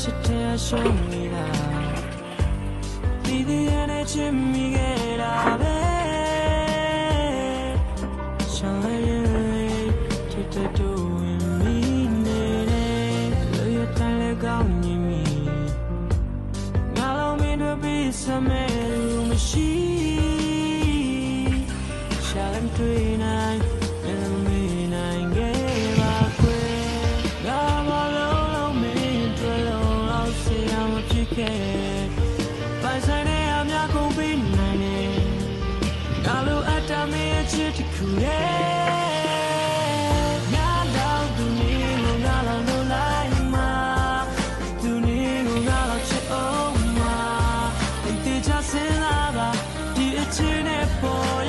ချစ်တဲ့ရှုံးနေတာဒီဒီရနဲ့ချစ်မိခဲ့တာပဲရှောင်းရည်ချစ်တဲ့တူဝင်မိနေတယ်လူရတိုင်းလည်းကောင်းနေမိငါလုံးမင်းတို့ပြီးစမဲလူမရှိရှာလမ်းတွေ့နိုင် ခဲ့ပိုင်ဆိုင်တဲ့အများကုန်ပေးနိုင်တယ်ဒါလိုအပ်တာမင်းအချစ်တစ်ခုရဲ့ချင်းနဲ့ပေါ်